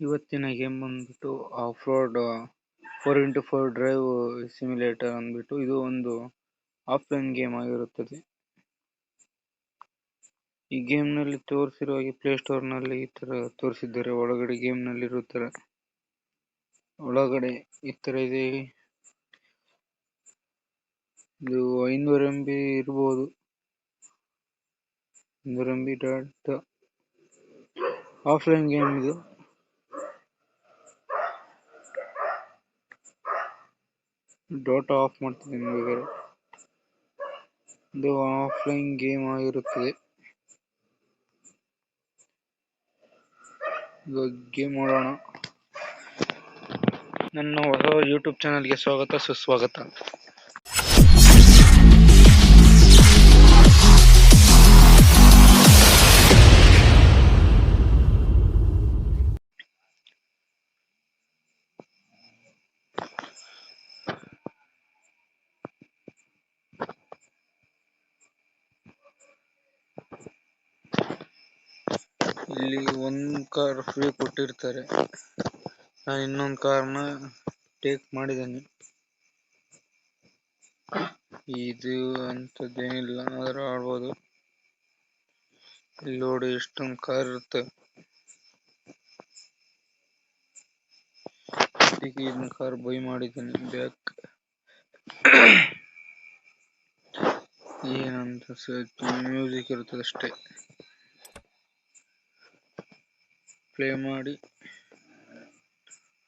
ಇವತ್ತಿನ ಗೇಮ್ ಬಂದ್ಬಿಟ್ಟು off road four into four drive simulator ಅಂದ್ಬಿಟ್ಟು, ಇದು ಒಂದು ಆಫ್ಲೈನ್ ಗೇಮ್ ಆಗಿರುತ್ತದೆ. ಈ ಗೇಮ್ನಲ್ಲಿ ತೋರಿಸಿರುವ ಹಾಗೆ ಪ್ಲೇ ಸ್ಟೋರ್ನಲ್ಲಿ ಈ ತರ ತೋರಿಸಿದ್ದಾರೆ. ಒಳಗಡೆ ಗೇಮ್ನಲ್ಲಿ ಇರೋ ತರ. ಒಳಗಡೆ ಈ ತರ ಇದೆ. ಇದು ಐನೂರು ಎಂ ಬಿ ಇರಬಹುದು ಐನೂರು M B dot offline game ಇದು. ಡಾಟಾ ಆಫ್ ಮಾಡ್ತಿದ್ದೀನಿ ಬೇಕಾದ್ರೆ ಇದು ಆಫ್ಲೈನ್ ಗೇಮ್ ಆಗಿರುತ್ತದೆ. ಗೇಮ್ ಮಾಡೋಣ ನನ್ನ ಹೊಸ ಯೂಟ್ಯೂಬ್ ಚಾನಲ್ಗೆ ಸ್ವಾಗತ, ಸುಸ್ವಾಗತ ಇಲ್ಲಿ ಒಂದ್ ಕಾರ್ ಫ್ರೀ ಕೊಟ್ಟಿರ್ತಾರೆ. ನಾನು ಇನ್ನೊಂದ್ ಕಾರ್ನ ಟೇಕ್ ಮಾಡಿದ್ದೇನೆ. ಇದು ಅಂತದೇನಿಲ್ಲ, ಆದ್ರೂ ಆಡ್ಬೋದು. ಇಲ್ಲಿ ನೋಡಿ ಎಷ್ಟೊಂದ್ ಕಾರ್ ಇರುತ್ತೆ. ಕಾರ್ ಬೈ ಮಾಡಿದ್ದೀನಿ ಬ್ಯಾಕ್ ಏನಂತ ಮ್ಯೂಸಿಕ್ ಇರ್ತದೆ ಅಷ್ಟೇ ಪ್ಲೇ ಮಾಡಿ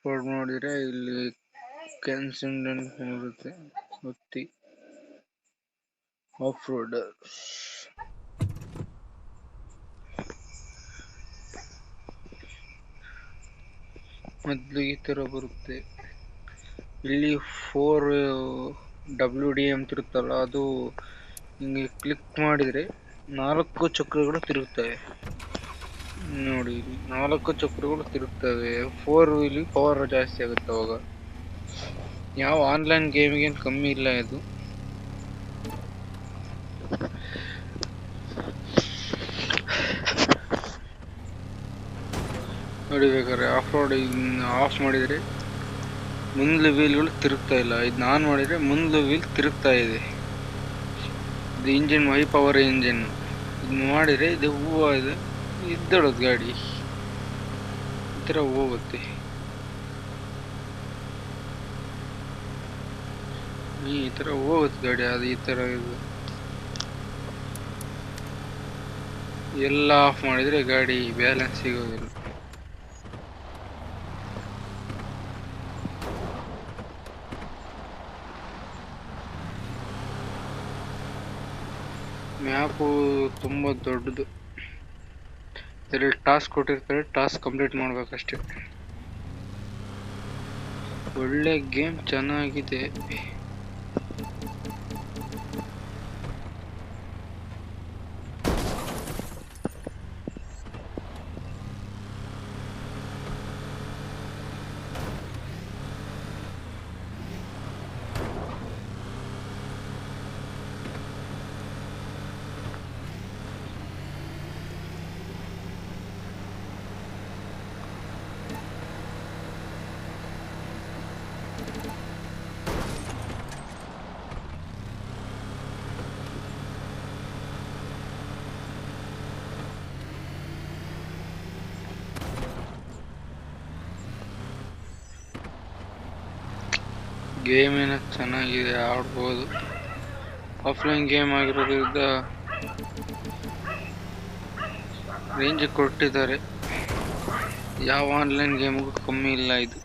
ಫೋಲ್ಡ್ ಮಾಡಿದ್ರೆ ಇಲ್ಲಿ ಕ್ಯಾನ್ಸಲ್ ಬರುತ್ತೆ ಒತ್ತಿ. ಆಫ್ ರೋಡ್ ಮೊದಲು ಈ ತರ ಬರುತ್ತೆ. ಇಲ್ಲಿ ಫೋರ್ ಡಬ್ಲ್ಯೂ ಡಿ ಅಂತ ಇರುತ್ತಲ್ಲ ಅದು ಹಿಂಗೆ ಕ್ಲಿಕ್ ಮಾಡಿದ್ರೆ ನಾಲ್ಕು ಚಕ್ರಗಳು ತಿರುಗುತ್ತವೆ ನೋಡಿ, ನಾಲ್ಕು ಚಕ್ರಗಳು ತಿರುಗ್ತವೆ. ಫೋರ್ ವೀಲ್ ಪವರ್ ಜಾಸ್ತಿ ಆಗುತ್ತೆ ಅವಾಗ. ಯಾವ ಆನ್ಲೈನ್ ಗೇಮಿಗೆ ಕಮ್ಮಿ ಇಲ್ಲ ಇದು. ನೋಡಿ ಬೇಕಾದ್ರೆ ಆಫ್ ರೋಡ್ ಆಫ್ ಮಾಡಿದ್ರೆ ಮುಂದ್ಲ ವೀಲ್ಗಳು ತಿರುಗ್ತಾ ಇಲ್ಲ. ಇದು ಆನ್ ಮಾಡಿದ್ರೆ ಮುಂದ್ಲ ವೀಲ್ ತಿರುಗ್ತಾ ಇದೆ. ಇದು ಇಂಜಿನ್ ಹೈ ಪವರ್ ಇಂಜಿನ್ ಇದು ಮಾಡಿದ್ರೆ ಇದು ಹೂವು ಇದೆ ಇದ್ದಳದು ಗಾಡಿ. ಈ ಥರ ಹೋಗುತ್ತೆ. ಈ ಥರ ಹೋಗುತ್ತೆ ಗಾಡಿ, ಅದು ಈ ಥರ ಇದು. ಎಲ್ಲ ಆಫ್ ಮಾಡಿದ್ರೆ ಗಾಡಿ ಬ್ಯಾಲೆನ್ಸ್ ಸಿಗೋದಿಲ್ಲ. ಮ್ಯಾಪು ತುಂಬ ದೊಡ್ಡದು. ಇದರಲ್ಲಿ ಟಾಸ್ಕ್ ಕೊಟ್ಟಿರ್ತಾರೆ ಟಾಸ್ಕ್ ಕಂಪ್ಲೀಟ್ ಮಾಡ್ಬೇಕಷ್ಟೇ. ಒಳ್ಳೆ ಗೇಮ್ ಚೆನ್ನಾಗಿದೆ. ಗೇಮ್ ಏನ ಚೆನ್ನಾಗಿದೆ, ಆಡ್ಬೋದು. ಆಫ್ಲೈನ್ ಗೇಮ್ ಆಗಿರೋದ್ರಿಂದ ರೇಂಜ್ ಕೊಟ್ಟಿದ್ದಾರೆ. ಯಾವ ಆನ್ಲೈನ್ ಗೇಮ್ಗೂ ಕಮ್ಮಿ ಇಲ್ಲ ಇದು.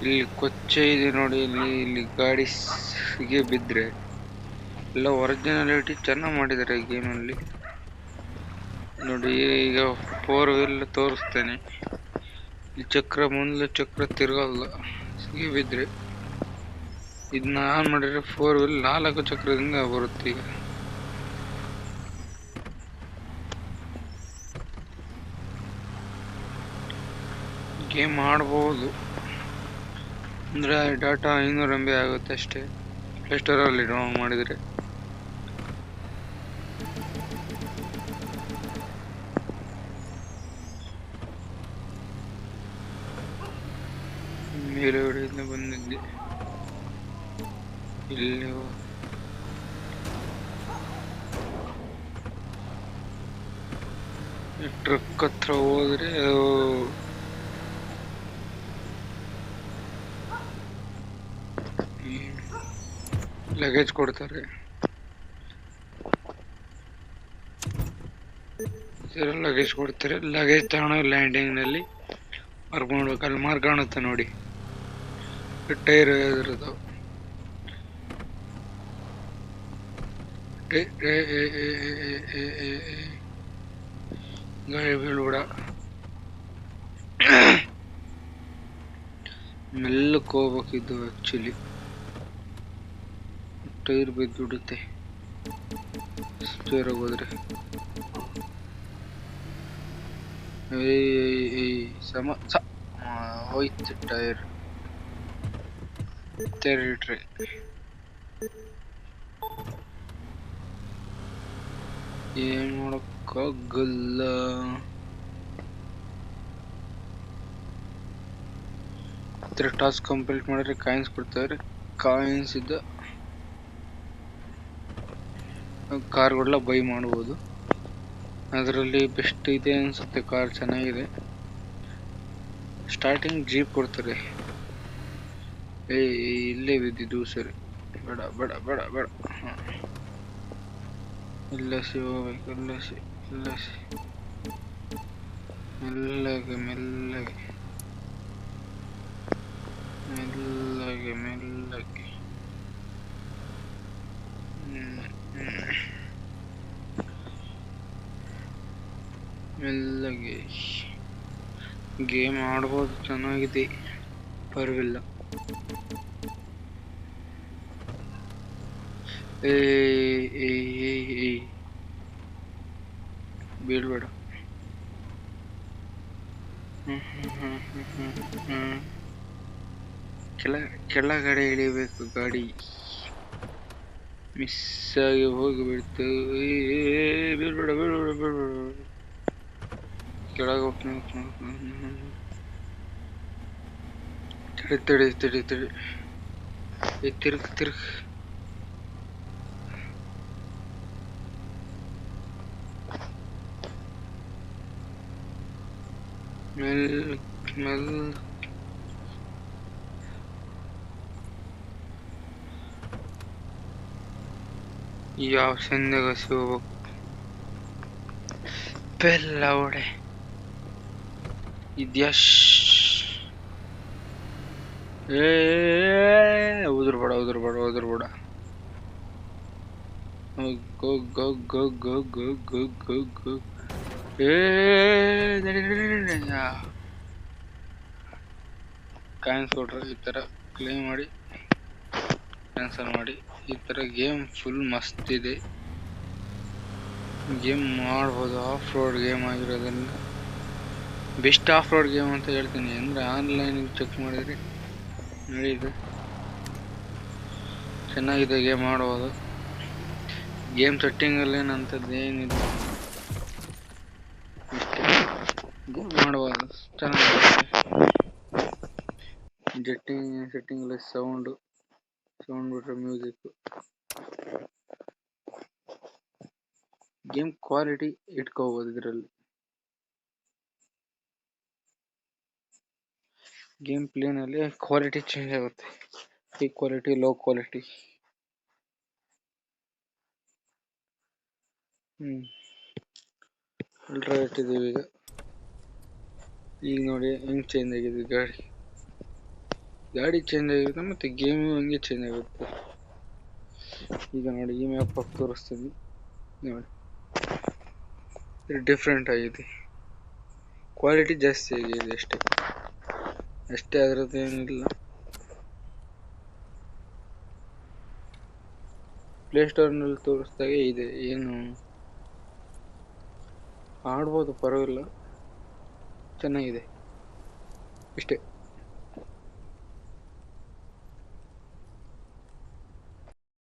ಇಲ್ಲಿ ಕೊಚ್ಚೆ ಇದೆ ನೋಡಿ, ಇಲ್ಲಿ ಇಲ್ಲಿ ಗಾಡಿ ಸಿಗೆ ಬಿದ್ದರೆ ಎಲ್ಲ ಒರಿಜಿನಾಲಿಟಿ ಚೆನ್ನಾಗಿ ಮಾಡಿದ್ದಾರೆ ಗೇಮಲ್ಲಿ ನೋಡಿ, ಈಗ ಫೋರ್ ವೀಲ್ ತೋರಿಸ್ತೇನೆ. ಈ ಚಕ್ರ ಮುಂದೆ ಚಕ್ರ ತಿರುಗಲ್ಲ. ಸಿಗಿ ಬಿದ್ರೆ ಇದನ್ನ ಆನ್ ಮಾಡಿದ್ರೆ ಫೋರ್ ವೀಲ್ ನಾಲ್ಕು ಚಕ್ರದಿಂದ ಬರುತ್ತೆ ಈಗ. ಗೇಮ್ ಆಡ್ಬೋದು ಅಂದರೆ ಡಾಟಾ ಐನೂರು ಎಂ ಬಿ ಆಗುತ್ತೆ ಅಷ್ಟೇ. ಪ್ಲೇ ಸ್ಟೋರಲ್ಲಿ ಡೌನ್ಲೋಡ್ ಮಾಡಿದರೆ. ಬಂದಿದ್ದೆ ಇಲ್ಲಿ. ಟ್ರಕ್ ಹತ್ರ ಹೋದ್ರೆ ಲಗೇಜ್ ಕೊಡ್ತಾರೆ. ಲಗೇಜ್ ಕೊಡ್ತಾರೆ. ಲಗೇಜ್ ತಗೊಂಡು ಲ್ಯಾಂಡಿಂಗ್ನಲ್ಲಿ ಮಾರ್ಕ್ ಮಾಡ್ಬೇಕು. ಅಲ್ಲಿ ಮಾರ್ಕ್ ನೋಡಿ. ಟೈರ್ ಇರೋದು. ಗಾಡಿ ಬೀಳ್ಬಿಡ ಮೆಲ್ಲಕ್ಕೆ ಹೋಗ್ಬೇಕಿದ್ದು ಆ್ಯಕ್ಚುಲಿ ಟೈರ್ ಬಿದ್ದುಬಿಡುತ್ತೆ. ಸ್ಟೇರಾಗಿ ಹೋದ್ರೆ. ಏಯ್ ಏಯ್ ಏಯ್ ಹೋಯ್ತು ಟೈರ್. ಟೆರಿಟ್ರಿ ಏನ್ ಮಾಡಕ್ಕಾಗಲ್ಲ. ಹತ್ರ ಟಾಸ್ಕ್ ಕಂಪ್ಲೀಟ್ ಮಾಡಿದ್ರೆ ಕಾಯಿನ್ಸ್ ಕೊಡ್ತಾರೆ. ಕಾಯಿನ್ಸ್ ಇದ್ದ ಕಾರ್ಗಳೆಲ್ಲ ಬೈ ಮಾಡ್ಬೋದು. ಅದರಲ್ಲಿ ಬೆಸ್ಟ್ ಇದೆ ಅನ್ಸುತ್ತೆ ಕಾರ್ ಚೆನ್ನಾಗಿದೆ. ಸ್ಟಾರ್ಟಿಂಗ್ ಜೀಪ್ ಕೊಡ್ತಾರೆ. ಏ, ಇಲ್ಲೇ ಬಿದ್ದಿದ್ದು ಸರಿ. ಬೇಡ ಬೇಡ ಬೇಡ ಬೇಡ. ಇಲ್ಲ ಸಿ ಹೋಗ್ಬೇಕು ಇಲ್ಲ ಸಿ ಇಲ್ಲ ಸಿ ಮೆಲ್ಲಗೆ ಮೆಲ್ಲಗೆ. ಮೆಲ್ಲಗೆ ಮೆಲ್ಲಗೆ. ಮೆಲ್ಲಗೆ. ಗೇಮ್ ಆಡ್ಬೋದು, ಚೆನ್ನಾಗಿದೆ. ಪರವಿಲ್ಲ வீடு வேடம் ಕೆಳ ಕೆಳಗಡೆ ಇಳಿಬೇಕು ಗಾಡಿ ಮಿಸ್ ಆಗಿ ಹೋಗಿಬಿಡ್ತು ಬೀಳ್ಬೇಡ ಬೀಳ್ಬೇಡ ಬೀಳ್ಬೇಡ ಕೆಳಗೆ ಹೋಗ್ತೀನಿ ತಡಿ ತಡಿ ತಡಿ ತಡಿ ತಿರುಗು ತಿರುಗು Mel... Mel... Ya sen de kasıyor bak. Bella ore. İdyaş. Eee, udur bada udur bada udur bada. Go go go go go go go go. Coins ಕೊಟ್ರೆ ಈ ಥರ ಕ್ಲೇಮ್ ಮಾಡಿ ಕ್ಯಾನ್ಸಲ್ ಮಾಡಿ ಈ ಥರ ಗೇಮ್ ಫುಲ್ ಮಸ್ತ್ ಇದೆ ಗೇಮ್ ಮಾಡ್ಬೋದು ಆಫ್ ರೋಡ್ ಗೇಮ್ ಆಗಿರೋದ್ರಿಂದ ಬೆಸ್ಟ್ ಆಫ್ ರೋಡ್ ಗೇಮ್ ಅಂತ ಹೇಳ್ತೀನಿ ಅಂದ್ರೆ ಆನ್ಲೈನ್ ಚೆಕ್ ಮಾಡಿದ್ರೆ ನಡೀತು ಚೆನ್ನಾಗಿದೆ ಗೇಮ್ ಆಡ್ಬೋದು ಗೇಮ್ ಸೆಟ್ಟಿಂಗಲ್ಲಿ ಏನಂತದ್ದು ಏನಿಲ್ಲ ಗೇಮ್ ಮಾಡ್ಬೋದು ಚೆನ್ನಾಗಿದೆ ಜೆಟ್ಟಿಂಗ್ ಸೆಟ್ಟಿಂಗಲ್ಲಿ ಸೌಂಡು ಸೌಂಡ್ ಸೌಂಡ್ ಬಿಟ್ರೆ ಮ್ಯೂಸಿಕ್ ಗೇಮ್ ಕ್ವಾಲಿಟಿ ಇಟ್ಕೋಬೋದು ಇದರಲ್ಲಿ ಗೇಮ್ ಪ್ಲೇನಲ್ಲಿ ಕ್ವಾಲಿಟಿ ಚೇಂಜ್ ಆಗುತ್ತೆ ಹೈ ಕ್ವಾಲಿಟಿ ಲೋ ಕ್ವಾಲಿಟಿ ಹ್ಞೂ ಅಲ್ಟ್ರಾ ಇಟ್ಟಿದ್ದೀವಿ ಈಗ ಈಗ ನೋಡಿ ಹೆಂಗೆ ಚೇಂಜ್ ಆಗಿದೆ ಗಾಡಿ. ಗಾಡಿ ಚೇಂಜ್ ಆಗಿದೆ ಮತ್ತು ಗೇಮು ಹಂಗೆ ಚೇಂಜ್ ಆಗುತ್ತೆ. ಈಗ ನೋಡಿ ಈ ಮ್ಯಾಪ್ ಹಾಕಿ ತೋರಿಸ್ತೀನಿ. ನೋಡಿ. ಡಿಫ್ರೆಂಟ್ ಆಗಿದೆ. ಕ್ವಾಲಿಟಿ ಜಾಸ್ತಿ ಆಗಿದೆ ಅಷ್ಟೇ. ಅಷ್ಟೇ ಅದರದ್ದು ಏನಿಲ್ಲ. ಪ್ಲೇಸ್ಟೋರ್ನಲ್ಲಿ ತೋರಿಸ್ದಾಗೆ ಇದೆ. ಏನು? ಆಡ್ಬೋದು ಪರವಾಗಿಲ್ಲ. ಚೆನ್ನಾಗಿದೆ. ಇಷ್ಟೇ.